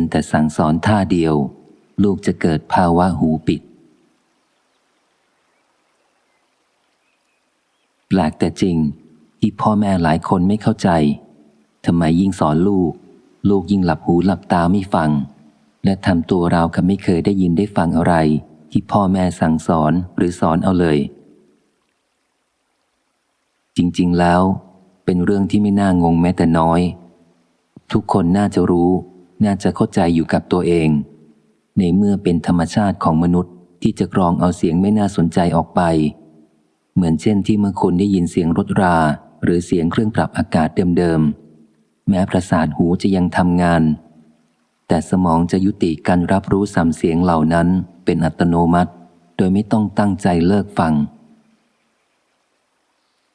นแต่สั่งสอนท่าเดียว ลูกจะเกิดภาวะหูปิด แปลกแต่จริง ที่พ่อแม่หลายคนไม่เข้าใจทำไมยิ่งสอนลูก ลูกยิ่งหลับหูหลับตาไม่ฟัง และทำตัวราวกับไม่เคยได้ยินได้ฟังอะไร ที่พ่อแม่สั่งสอนหรือสอนเอาเลย จริง ๆ แล้ว เป็นเรื่องที่ไม่น่างงแม้แต่น้อย ทุกคนน่าจะรู้ น่าจะเข้าใจอยู่กับตัวเอง ในเมื่อเป็นธรรมชาติของมนุษย์ที่จะกรองเอาเสียงไม่น่าสนใจออกไป เหมือนเช่นที่เมื่อคุณได้ยินเสียงรถรา หรือเสียงเครื่องปรับอากาศเดิมๆ แม้ประสาทหูจะยังทำงาน แต่สมองจะยุติการรับรู้สัมเสียงเหล่านั้นเป็นอัตโนมัติ โดยไม่ต้องตั้งใจเลิกฟัง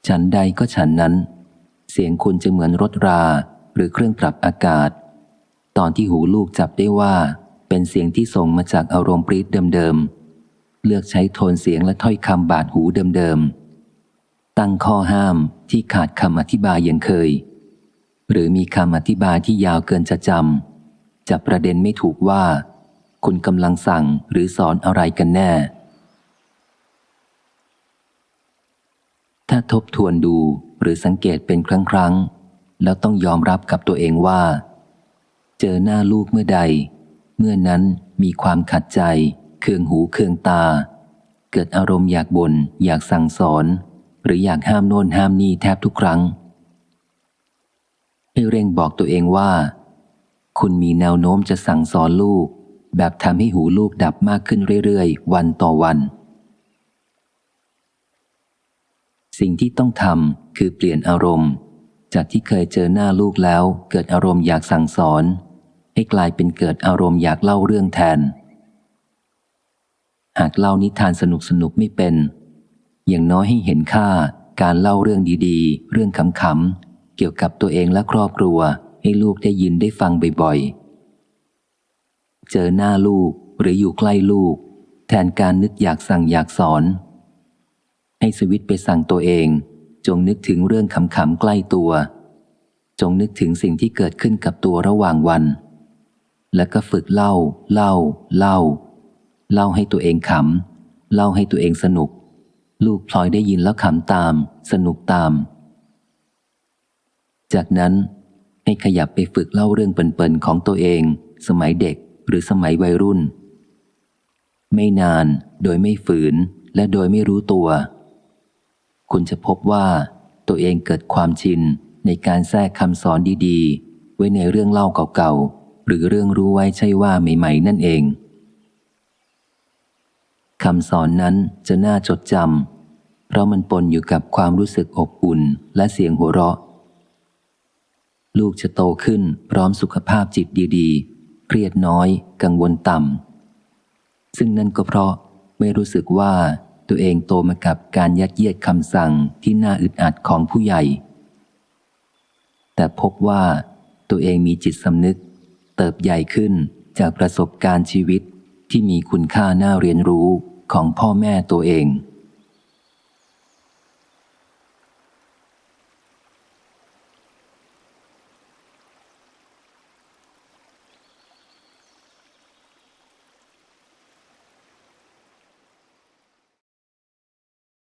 ฉันใดก็ฉันนั้น เสียงคุณจะเหมือนรถราหรือเครื่องปรับอากาศ ตอนที่หูลูกจับได้ว่า เป็นเสียงที่ส่งมาจากอารมณ์ปรีดเดิมๆ เลือกใช้โทนเสียงและถ้อยคำบาดหูเดิมๆ ตั้งข้อห้ามที่ขาดคำอธิบายอย่างเคย หรือมีคำอธิบายที่ยาวเกินจะจำจับประเด็นไม่ถูกว่า คุณกำลังสั่งหรือสอนอะไรกันแน่ ถ้าทบทวนดูหรือสังเกตเป็นครั้งครั้งๆแล้วต้องยอมรับกับตัวเองว่า เจอหน้าลูกเมื่อใด เมื่อนั้นมีความขัดใจ เคืองหูเคืองตา เกิดอารมณ์อยากบน่นอยากสั่งสอน หรืออยากห้ามโน่นห้ามนี่แทบทุกครั้งให้เร่งบอกตัวเองว่า คุณมีแนวโน้มจะสั่งสอนลูก แบบทำให้หูลูกดับมากขึ้นเรื่อยๆ วันต่อวัน สิ่งที่ต้องทำคือเปลี่ยนอารมณ์ จากที่เคยเจอหน้าลูกแล้วเกิดอารมณ์อยากสั่งสอน ให้กลายเป็นเกิดอารมณ์อยากเล่าเรื่องแทน หากเล่านิทานสนุกสนุกไม่เป็น อย่างน้อยให้เห็นค่าการเล่าเรื่องดีๆ เรื่องขำๆเกี่ยวกับตัวเองและครอบครัว ให้ลูกได้ยินได้ฟังบ่อยๆ เจอหน้าลูกหรืออยู่ใกล้ลูก แทนการนึกอยากสั่งอยากสอน ให้สวิตไปสั่งตัวเอง จงนึกถึงเรื่องขำๆใกล้ตัว จงนึกถึงสิ่งที่เกิดขึ้นกับตัวระหว่างวัน แล้วก็ฝึกเล่า เล่า เล่า เล่าให้ตัวเองขำ เล่าให้ตัวเองสนุก ลูกพลอยได้ยินแล้วขำตาม สนุกตาม จากนั้นให้ขยับไปฝึกเล่าเรื่องเปิ่นๆของตัวเอง สมัยเด็กหรือสมัยวัยรุ่น ไม่นานโดยไม่ฝืนและโดยไม่รู้ตัว คุณจะพบว่าตัวเองเกิดความชินในการแทรกคำสอนดีๆ ไว้ในเรื่องเล่าเก่าๆ หรือเรื่องรู้ไว้ใช่ว่าใหม่ๆนั่นเองคำสอนนั้นจะน่าจดจำเพราะมันปนอยู่กับความรู้สึกอบอุ่นและเสียงหัวเราะ ลูกจะโตขึ้นพร้อมสุขภาพจิตดีๆ เครียดน้อย กังวลต่ำซึ่งนั่นก็เพราะไม่รู้สึกว่าตัวเองโตมากับการยัดเยียดคำสั่งที่น่าอึดอัดของผู้ใหญ่ แต่พบว่าตัวเองมีจิตสำนึก เติบใหญ่ขึ้นจากประสบการณ์ชีวิตที่มีคุณค่าน่าเรียนรู้ของพ่อแม่ตัวเอง